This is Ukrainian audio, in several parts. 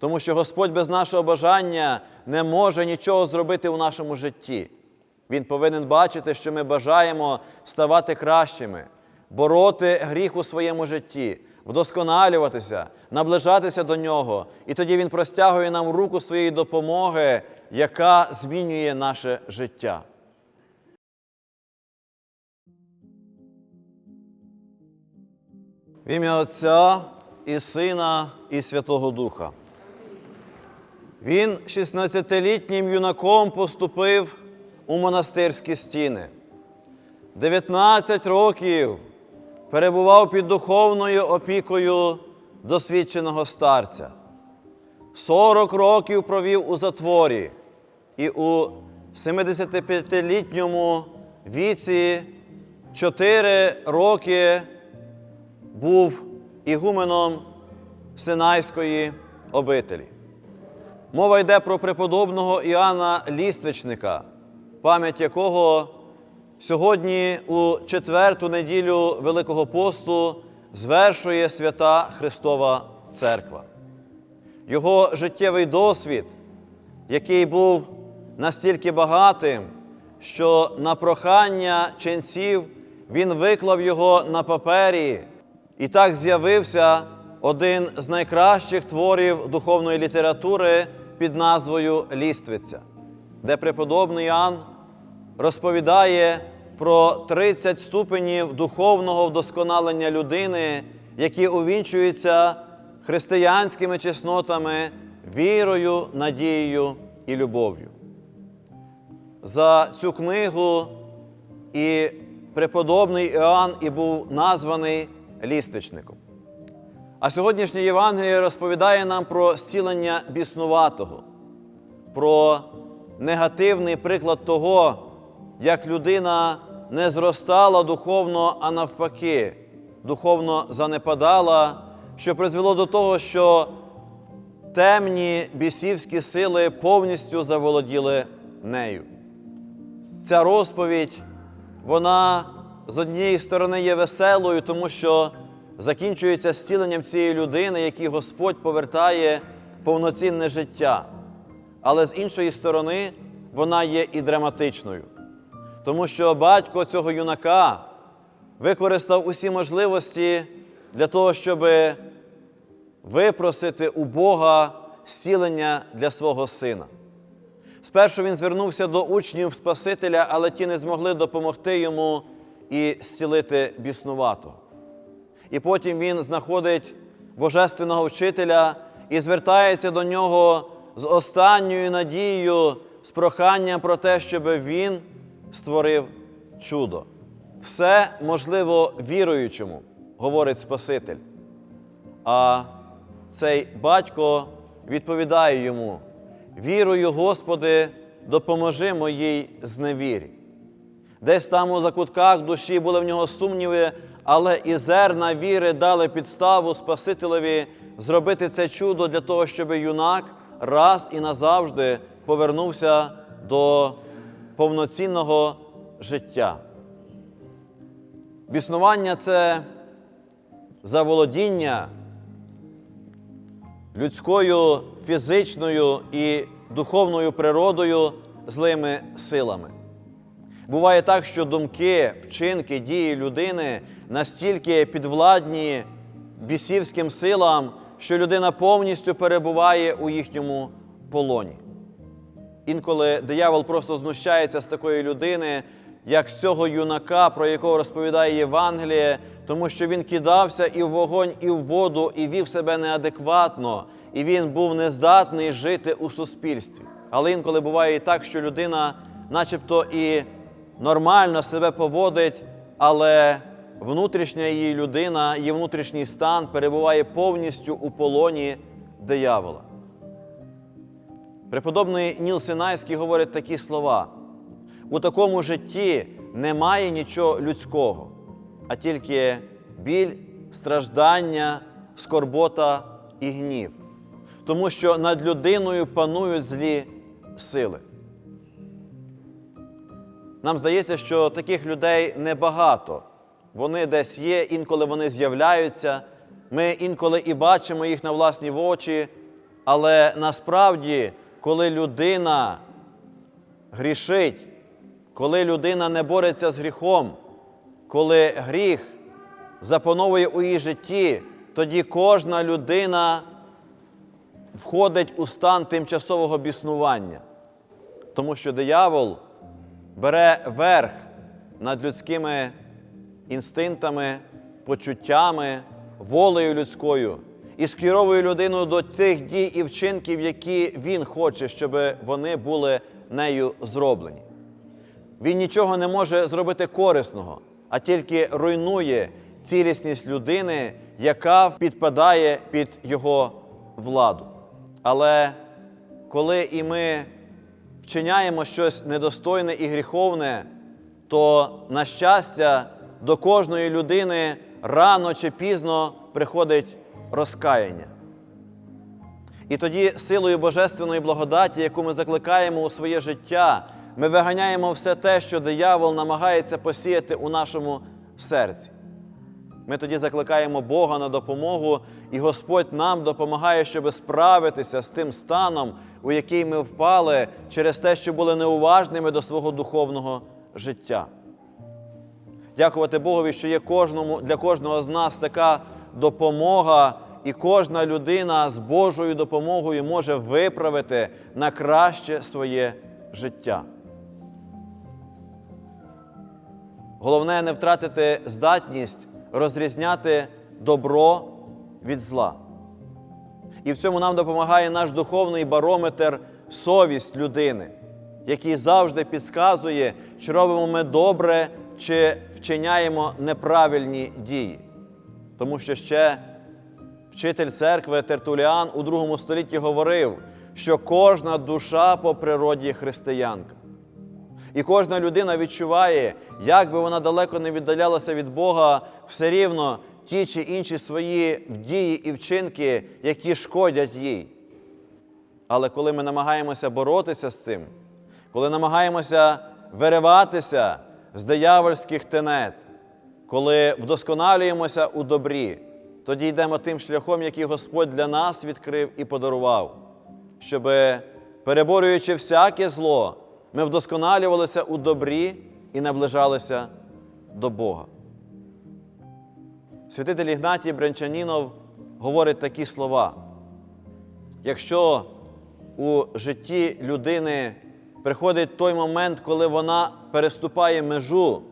Тому що Господь без нашого бажання не може нічого зробити у нашому житті. Він повинен бачити, що ми бажаємо ставати кращими, бороти гріх у своєму житті, вдосконалюватися, наближатися до нього. І тоді Він простягує нам руку своєї допомоги, яка змінює наше життя. В ім'я Отця і Сина, і Святого Духа. Він 16-літнім юнаком поступив у монастирські стіни. 19 років перебував під духовною опікою досвідченого старця. 40 років провів у затворі і у 75-літньому віці 4 роки був ігуменом Синайської обителі. Мова йде про преподобного Іоанна Ліствичника, пам'ять якого сьогодні у четверту неділю Великого посту звершує свята Христова Церква. Його життєвий досвід, який був настільки багатим, що на прохання ченців він виклав його на папері, і так з'явився один з найкращих творів духовної літератури під назвою Ліствиця, де преподобний Іоанн розповідає про 30 ступенів духовного вдосконалення людини, які увінчуються християнськими чеснотами, вірою, надією і любов'ю. За цю книгу і преподобний Іоанн і був названий ліствичником. А сьогоднішнє Євангеліє розповідає нам про зцілення біснуватого, про негативний приклад того, як людина не зростала духовно, а навпаки, духовно занепадала, що призвело до того, що темні бісівські сили повністю заволоділи нею. Ця розповідь, вона з однієї сторони є веселою, тому що закінчується зціленням цієї людини, якій Господь повертає повноцінне життя. Але з іншої сторони, вона є і драматичною. Тому що батько цього юнака використав усі можливості для того, щоб випросити у Бога зцілення для свого сина. Спершу він звернувся до учнів Спасителя, але ті не змогли допомогти йому і зцілити біснуватого. І потім він знаходить божественного вчителя і звертається до нього з останньою надією, з проханням про те, щоб він створив чудо. Все можливо віруючому, говорить Спаситель. А цей батько відповідає йому: Вірую, Господи, допоможи моїй зневірі. Десь там у закутках душі були в нього сумніви, але і зерна віри дали підставу Спасителеві зробити це чудо для того, щоб юнак раз і назавжди повернувся до повноцінного життя. Біснування це заволодіння людською фізичною і духовною природою злими силами. Буває так, що думки, вчинки, дії людини настільки підвладні бісівським силам, що людина повністю перебуває у їхньому полоні. Інколи диявол просто знущається з такої людини, як з цього юнака, про якого розповідає Євангеліє, тому що він кидався і в вогонь, і в воду, і вів себе неадекватно, і він був нездатний жити у суспільстві. Але інколи буває і так, що людина, начебто, і нормально себе поводить, але внутрішня її людина, її внутрішній стан перебуває повністю у полоні диявола. Преподобний Ніл Синайський говорить такі слова: у такому житті немає нічого людського, а тільки біль, страждання, скорбота і гнів, тому що над людиною панують злі сили. Нам здається, що таких людей небагато. Вони десь є, інколи вони з'являються. Ми інколи і бачимо їх на власні очі, Але насправді, коли людина грішить, коли людина не бореться з гріхом, коли гріх запановує у її житті, тоді кожна людина входить у стан тимчасового біснування. Тому що диявол бере верх над людськими інстинктами, почуттями, волею людською і скеровує людину до тих дій і вчинків, які він хоче, щоб вони були нею зроблені. Він нічого не може зробити корисного, а тільки руйнує цілісність людини, яка підпадає під його владу. Але коли і ми вчиняємо щось недостойне і гріховне, то, на щастя, до кожної людини рано чи пізно приходить розкаяння. І тоді силою Божественної благодаті, яку ми закликаємо у своє життя, ми виганяємо все те, що диявол намагається посіяти у нашому серці. Ми тоді закликаємо Бога на допомогу, і Господь нам допомагає, щоб справитися з тим станом, у який ми впали через те, що були неуважними до свого духовного життя. Дякувати Богові, що є кожному, для кожного з нас така допомога, і кожна людина з Божою допомогою може виправити на краще своє життя. Головне не втратити здатність розрізняти добро від зла. І в цьому нам допомагає наш духовний барометр совість людини, який завжди підказує, чи робимо ми добре, чи вчиняємо неправильні дії. Тому що ще вчитель церкви Тертуліан у другому столітті говорив, що кожна душа по природі християнка. І кожна людина відчуває, як би вона далеко не віддалялася від Бога, все рівно ті чи інші свої дії і вчинки, які шкодять їй. Але коли ми намагаємося боротися з цим, коли намагаємося вириватися з диявольських тенет, коли вдосконалюємося у добрі, тоді йдемо тим шляхом, який Господь для нас відкрив і подарував, щоб, переборюючи всяке зло, ми вдосконалювалися у добрі і наближалися до Бога. Святитель Ігнатій Брянчанінов говорить такі слова. Якщо у житті людини приходить той момент, коли вона переступає межу,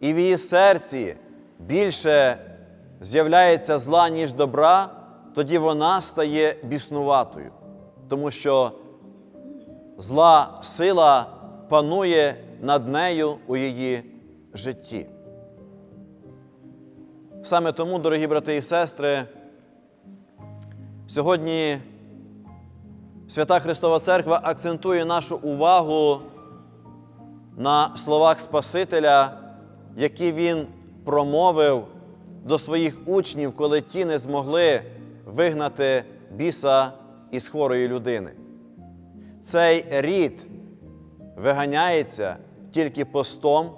і в її серці більше з'являється зла, ніж добра, тоді вона стає біснуватою, тому що зла сила панує над нею у її житті. Саме тому, дорогі брати і сестри, сьогодні Свята Христова Церква акцентує нашу увагу на словах Спасителя, які Він промовив до своїх учнів, коли ті не змогли вигнати біса із хворої людини. Цей рід виганяється тільки постом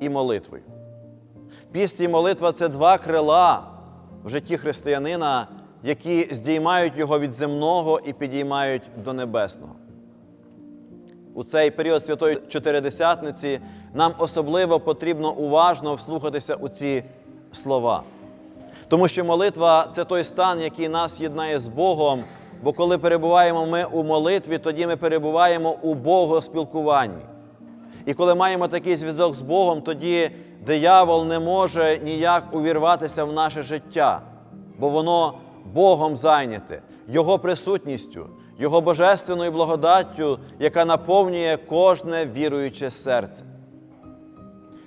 і молитвою. Піст і молитва це два крила в житті християнина, які здіймають його від земного і підіймають до небесного. У цей період Святої Чотиридесятниці нам особливо потрібно уважно вслухатися у ці слова. Тому що молитва це той стан, який нас єднає з Богом, бо коли перебуваємо ми у молитві, тоді ми перебуваємо у Богоспілкуванні. І коли маємо такий зв'язок з Богом, тоді диявол не може ніяк увірватися в наше життя, бо воно Богом зайняте, Його присутністю, Його божественною благодаттю, яка наповнює кожне віруюче серце.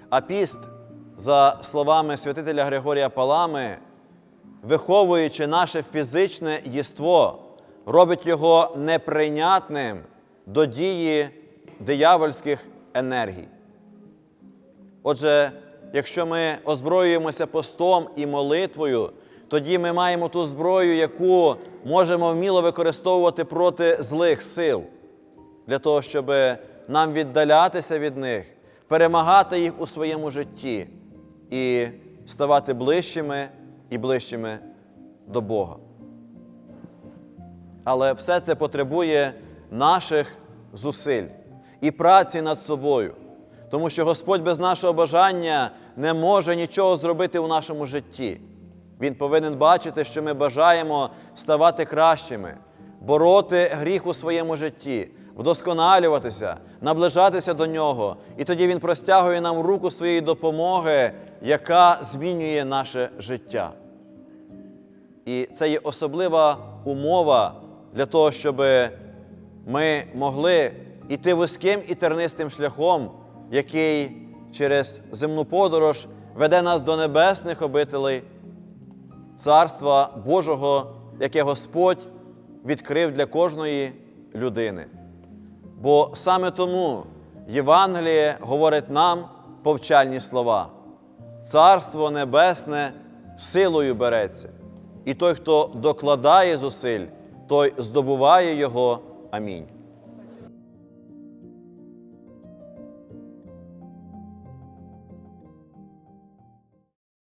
А піст, за словами святителя Григорія Палами, виховуючи наше фізичне єство, робить його неприйнятним до дії диявольських енергій. Отже, якщо ми озброюємося постом і молитвою, тоді ми маємо ту зброю, яку можемо вміло використовувати проти злих сил, для того, щоб нам віддалятися від них, перемагати їх у своєму житті і ставати ближчими і ближчими до Бога. Але все це потребує наших зусиль і праці над собою. Тому що Господь без нашого бажання не може нічого зробити у нашому житті. Він повинен бачити, що ми бажаємо ставати кращими, бороти гріх у своєму житті, вдосконалюватися, наближатися до нього. І тоді Він простягує нам руку своєї допомоги, яка змінює наше життя. І це є особлива умова для того, щоб ми могли йти вузьким і тернистим шляхом, який через земну подорож веде нас до небесних обителей, Царства Божого, яке Господь відкрив для кожної людини. Бо саме тому Євангеліє говорить нам повчальні слова. Царство Небесне силою береться, і той, хто докладає зусиль, той здобуває його. Амінь.